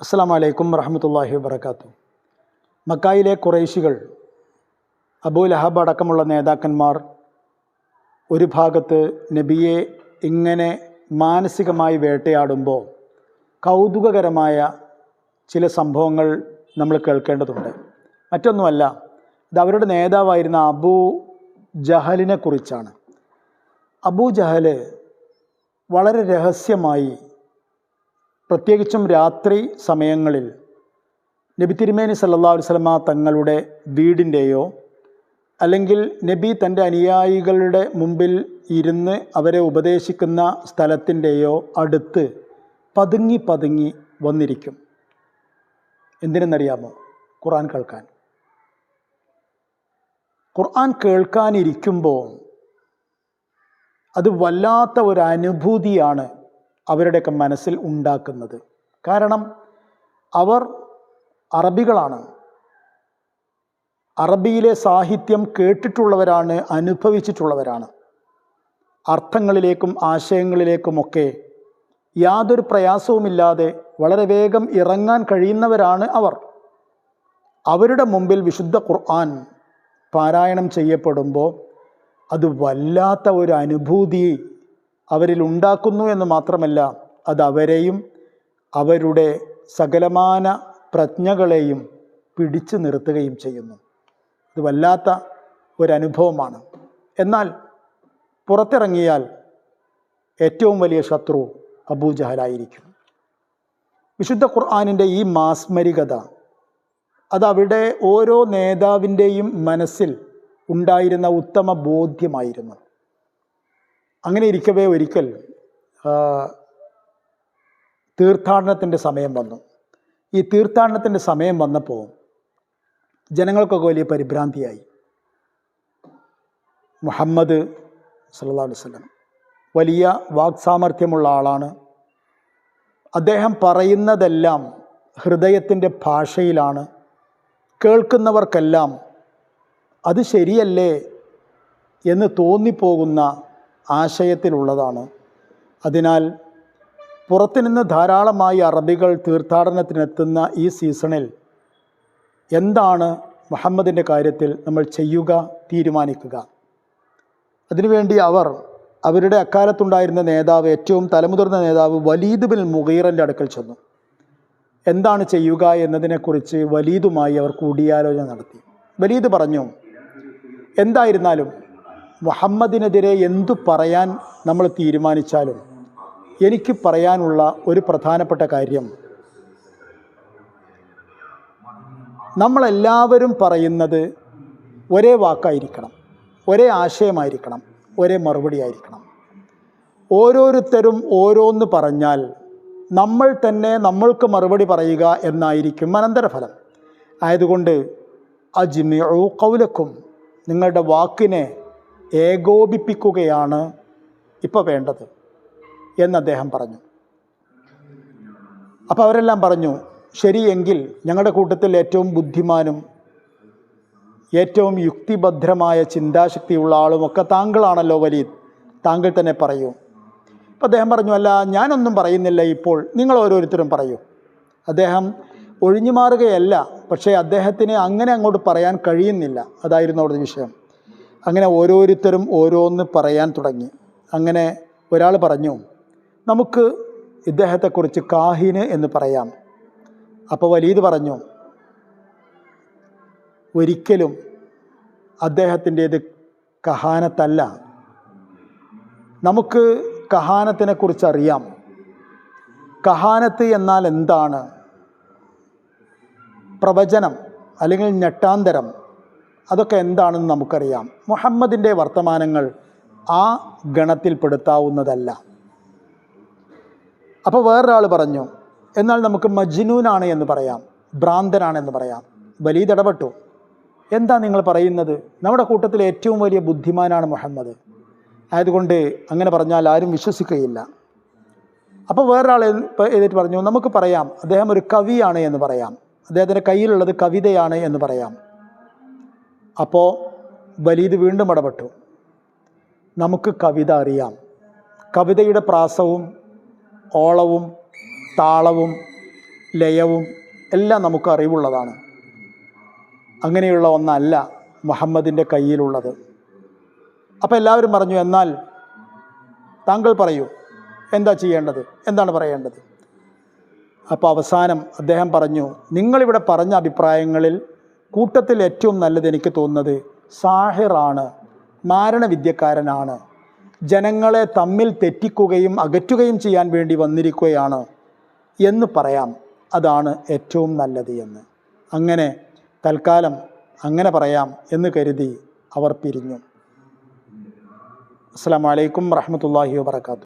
അസ്സാം വലൈക്കും വറഹമത്തല്ലാഹി വാബർക്കാത്തു മക്കായിലെ കുറേശികൾ അബൂ ലഹബ് അടക്കമുള്ള നേതാക്കന്മാർ ഒരു ഭാഗത്ത് നബിയെ ഇങ്ങനെ മാനസികമായി വേട്ടയാടുമ്പോൾ കൗതുകകരമായ ചില സംഭവങ്ങൾ നമ്മൾ കേൾക്കേണ്ടതുണ്ട്. മറ്റൊന്നുമല്ല ഇത് അവരുടെ നേതാവായിരുന്ന അബൂ ജഹലിനെ കുറിച്ചാണ്. അബൂ ജഹൽ വളരെ രഹസ്യമായി പ്രത്യേകിച്ചും രാത്രി സമയങ്ങളിൽ നബി തിരുമേനി സല്ലാ വസ്ലമ തങ്ങളുടെ വീടിന്റെയോ അല്ലെങ്കിൽ നബി തന്റെ അനുയായികളുടെ മുമ്പിൽ ഇരുന്ന് അവരെ ഉപദേശിക്കുന്ന സ്ഥലത്തിന്റെയോ അടുത്ത് പതുങ്ങി പതുങ്ങി വന്നിരിക്കും. എന്തിനെന്നറിയാമോ? ഖുർആൻ കേൾക്കാൻ. ഖുർആൻ കേൾക്കാനിരിക്കുമ്പോൾ അത് വല്ലാത്ത ഒരു അനുഭൂതിയാണ് അവരുടെയൊക്കെ മനസ്സിൽ ഉണ്ടാക്കുന്നത്. കാരണം അവർ അറബികളാണ്. അറബിയിലെ സാഹിത്യം കേട്ടിട്ടുള്ളവരാണ് അനുഭവിച്ചിട്ടുള്ളവരാണ്. അർത്ഥങ്ങളിലേക്കും ആശയങ്ങളിലേക്കുമൊക്കെ യാതൊരു പ്രയാസവുമില്ലാതെ വളരെ വേഗം ഇറങ്ങാൻ കഴിയുന്നവരാണ് അവർ. അവരുടെ മുമ്പിൽ വിശുദ്ധ ഖുർആൻ പാരായണം ചെയ്യപ്പെടുമ്പോൾ അത് വല്ലാത്ത ഒരു അനുഭൂതി അവരിൽ ഉണ്ടാക്കുന്നു എന്ന് മാത്രമല്ല അത് അവരെയും അവരുടെ സകലമാന പ്രജ്ഞകളെയും പിടിച്ചു നിർത്തുകയും ചെയ്യുന്നു. ഇത് വല്ലാത്ത ഒരനുഭവമാണ്. എന്നാൽ പുറത്തിറങ്ങിയാൽ ഏറ്റവും വലിയ ശത്രു അബൂജഹലായിരിക്കും. വിശുദ്ധ ഖുർആാനിന്റെ ഈ മാസ്മരികത അതവിടെ ഓരോ നേതാവിന്റെയും മനസ്സിൽ ഉണ്ടായിരുന്ന ഉത്തമ ബോധ്യമായിരുന്നു. അങ്ങനെ ഇരിക്കവേ ഒരിക്കൽ തീർത്ഥാടനത്തിന്റെ സമയം വന്നു. ഈ തീർത്ഥാടനത്തിന്റെ സമയം വന്നപ്പോൾ ജനങ്ങൾക്കൊക്കെ വലിയ പരിഭ്രാന്തിയായി. മുഹമ്മദ് സല്ലാ വല്ലം വലിയ വാക്സാമർഥ്യമുള്ള ആളാണ്. അദ്ദേഹം പറയുന്നതെല്ലാം ഹൃദയത്തിന്റെ ഭാഷയിലാണ്. കേൾക്കുന്നവർക്കെല്ലാം അത് ശരിയല്ലേ എന്ന് തോന്നിപ്പോകുന്ന ആശയത്തിലുള്ളതാണ്. അതിനാൽ പുറത്തുനിന്ന് ധാരാളമായി അറബികൾ തീർത്ഥാടനത്തിനെത്തുന്ന ഈ സീസണിൽ എന്താണ് മുഹമ്മദിന്റെ കാര്യത്തിൽ നമ്മൾ ചെയ്യുക തീരുമാനിക്കുക? അതിനുവേണ്ടി അവർ അവരുടെ അക്കാലത്തുണ്ടായിരുന്ന നേതാവ് ഏറ്റവും തലമുതിർന്ന നേതാവ് വലീദ് ബിൻ മുഗീറിന്റെ അടുക്കൽ ചെന്നു. എന്താണ് ചെയ്യുക എന്നതിനെക്കുറിച്ച് വലീദുമായി അവർ കൂടിയാലോചന നടത്തി. വലീദ് പറഞ്ഞു എന്തായിരുന്നാലും മുഹമ്മദിനെതിരെ എന്തു പറയാൻ നമ്മൾ തീരുമാനിച്ചാലും എനിക്ക് പറയാനുള്ള ഒരു പ്രധാനപ്പെട്ട കാര്യം നമ്മളെല്ലാവരും പറയുന്നത് ഒരേ വാക്കായിരിക്കണം ഒരേ ആശയമായിരിക്കണം ഒരേ മറുപടി ആയിരിക്കണം ഓരോരുത്തരും ഓരോന്ന് പറഞ്ഞാൽ നമ്മൾ തന്നെ നമ്മൾക്ക് മറുപടി പറയുക എന്നായിരിക്കും അനന്തരഫലം. ആയതുകൊണ്ട് അജ്മിഉ കൗലക്കും നിങ്ങളുടെ വാക്കിനെ ഏകോപിപ്പിക്കുകയാണ് ഇപ്പോൾ വേണ്ടത് എന്ന് അദ്ദേഹം പറഞ്ഞു. അപ്പോൾ അവരെല്ലാം പറഞ്ഞു ശരിയെങ്കിൽ ഞങ്ങളുടെ കൂട്ടത്തിൽ ഏറ്റവും ബുദ്ധിമാനും ഏറ്റവും യുക്തിഭദ്രമായ ചിന്താശക്തിയുള്ള ആളുമൊക്കെ താങ്കളാണല്ലോ വലിയ താങ്കൾ തന്നെ പറയൂ. അപ്പോൾ അദ്ദേഹം പറഞ്ഞു അല്ല ഞാനൊന്നും പറയുന്നില്ല ഇപ്പോൾ. നിങ്ങൾ ഓരോരുത്തരും പറയൂ. അദ്ദേഹം ഒഴിഞ്ഞു മാറുകയല്ല പക്ഷേ അദ്ദേഹത്തിന് അങ്ങനെ അങ്ങോട്ട് പറയാൻ കഴിയുന്നില്ല. അതായിരുന്നു അവിടുത്തെ വിഷയം. അങ്ങനെ ഓരോരുത്തരും ഓരോന്ന് പറയാൻ തുടങ്ങി. അങ്ങനെ ഒരാൾ പറഞ്ഞു നമുക്ക് ഇദ്ദേഹത്തെക്കുറിച്ച് കാഹിന് എന്ന് പറയാം. അപ്പോൾ വലീദ് പറഞ്ഞു ഒരിക്കലും അദ്ദേഹത്തിന്റേത് കഹാനത്തല്ല. നമുക്ക് കഹാനത്തിനെ കുറിച്ച് അറിയാം കഹാനത്ത് എന്നാൽ എന്താണ്? പ്രവചനം അല്ലെങ്കിൽ ഞെട്ടാന്തരം. അതൊക്കെ എന്താണെന്ന് നമുക്കറിയാം. മുഹമ്മദിന്റെ വർത്തമാനങ്ങൾ ആ ഗണത്തിൽപ്പെടുത്താവുന്നതല്ല. അപ്പോൾ വേറൊരാൾ പറഞ്ഞു എന്നാൽ നമുക്ക് മജ്നൂനാണ് എന്ന് പറയാം ഭ്രാന്തനാണെന്ന് പറയാം. വലീദ് ഇടപെട്ടു. എന്താ നിങ്ങൾ പറയുന്നത്? നമ്മുടെ കൂട്ടത്തിലെ ഏറ്റവും വലിയ ബുദ്ധിമാനാണ് മുഹമ്മദ്. ആയതുകൊണ്ട് അങ്ങനെ പറഞ്ഞാൽ ആരും വിശ്വസിക്കുകയില്ല. അപ്പോൾ വേറൊരാൾ എഴുതിയിട്ട് പറഞ്ഞു നമുക്ക് പറയാം അദ്ദേഹം ഒരു കവിയാണ് എന്ന് പറയാം. അദ്ദേഹത്തിന്റെ കയ്യിലുള്ളത് കവിതയാണ് എന്ന് പറയാം. അപ്പോൾ വലീദ് വീണ്ടും ഇടപെട്ടു. നമുക്ക് കവിത അറിയാം. കവിതയുടെ പ്രാസവും ഓളവും താളവും ലയവും എല്ലാം നമുക്ക് അറിവുള്ളതാണ്. അങ്ങനെയുള്ള ഒന്നല്ല മുഹമ്മദിന്റെ കയ്യിലുള്ളത്. അപ്പോൾ എല്ലാവരും പറഞ്ഞു എന്നാൽ താങ്കൾ പറയൂ എന്താ ചെയ്യേണ്ടത്? എന്താണ് പറയേണ്ടത്? അപ്പോൾ അവസാനം അദ്ദേഹം പറഞ്ഞു നിങ്ങളിവിടെ പറഞ്ഞ അഭിപ്രായങ്ങളിൽ കൂട്ടത്തിൽ ഏറ്റവും നല്ലത് എനിക്ക് തോന്നുന്നത് സാഹിറാണ് മാരണവിദ്യക്കാരനാണ്. ജനങ്ങളെ തമ്മിൽ തെറ്റിക്കുകയും അകറ്റുകയും ചെയ്യാൻ വേണ്ടി വന്നിരിക്കുകയാണ് എന്ന് പറയാം. അതാണ് ഏറ്റവും നല്ലത് എന്ന്. അങ്ങനെ തൽക്കാലം അങ്ങനെ പറയാം എന്ന് കരുതി അവർ പിരിഞ്ഞു. അസ്സാം വലൈക്കും വറഹമത്തല്ലാഹി വാബർക്കാത്തു